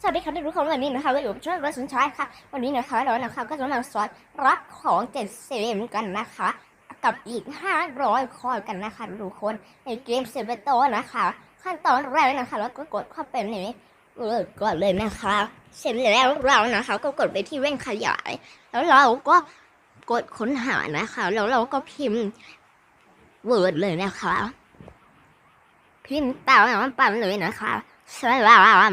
สวัสดีค่ะทุกคนวันนี้นะคะก็อยู่ช่วยรัสนชายค่ะ วันนี้นะคะเรานะคะก็จะมาสอนรับของเจ็ดเซเว่นกันนะคะ กับอีก500คอยกันนะคะทุกคนในเกมเซเวโตนะคะ ขั้นตอนแรกนะคะแล้วก็กดเข้าไปในเวิร์ดก่อนเลยนะคะ เสร็จแล้วเรานะคะ ก็กดไปที่แว่นขยาย แล้วเราก็กดค้นหานะคะ แล้วเราก็พิมพ์เวิร์ดเลยนะคะพิมพ์ตามมันปั่นเลยนะคะสลามพา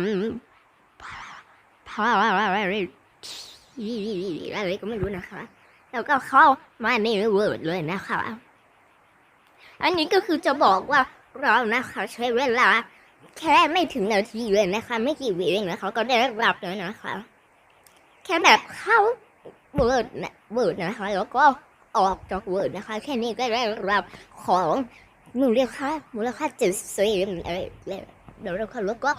อะไรก็ไม่รู้นะคะแล้วก็เข้ามาในเวิร์ดเลยนะคะ อันนี้ก็คือจะบอกว่าเรานะคะใช้เวลา แค่ไม่ถึงนาทีเลยนะคะ ไม่กี่วิเองนะคะก็ได้รับแล้วนะคะ แค่แบบเข้าเวิร์ดนะเวิร์ดนะคะ แล้วก็ออกจากเวิร์ดนะคะ แค่นี้ก็ได้รับของมูลค่ามูลค่าเจ็ดสิบอะไรเดี๋ยวเราค่ะแล้วก็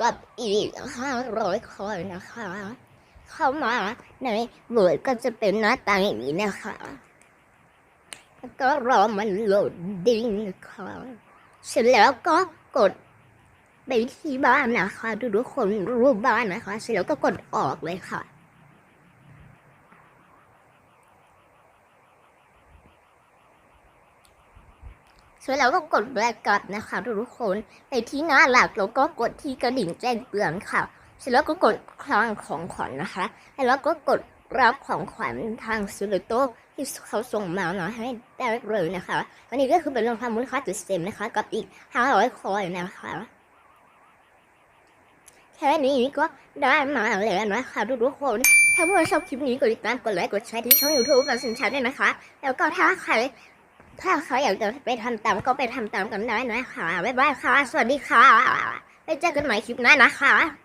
กับอีกห้าร้อยคนนะคะ เข้ามาในเวิร์ดก็จะเป็นหน้าตาอย่างนี้นะคะแล้วก็รอมันโหลดดิ้งนะคะเสร็จแล้วก็กดไปที่บ้านนะคะทุกๆคนรูปบ้านนะคะ เสร็จแล้วก็กดออกเลยค่ะ เสร็จแล้วก็กดแบกกลับนะคะทุกคนไปที่หน้าหลักแล้วก็กดที่กระดิ่งแจ้งเตือนค่ะเสร็จแล้วก็กดคลังของขวัญนะคะ แล้วก็กดรับของขวัญทางซูเลโตที่เขาส่งมานะให้ได้เลยนะคะอันนี้ก็คือเป็นรองเท้ามมูลค่าจุดเซมนะคะ กับอีกห้าร้อยคอยนะคะแค่นี้ก็ได้มาแล้วนะคะทุกๆคน ถ้าเพื่อนชอบคลิปนี้กดติดตามกดไลค์กดแชร์ที่ช่อง YouTube กับสินชันด้วยนะคะ แล้วก็ถ้าใคร ถ้าเขาอยากจะไปทำตามก็ไปทำตามกันได้นะคะบ๊ายบายค่ะ สวัสดีค่ะ ไปเจอกันใหม่คลิปหน้านะคะ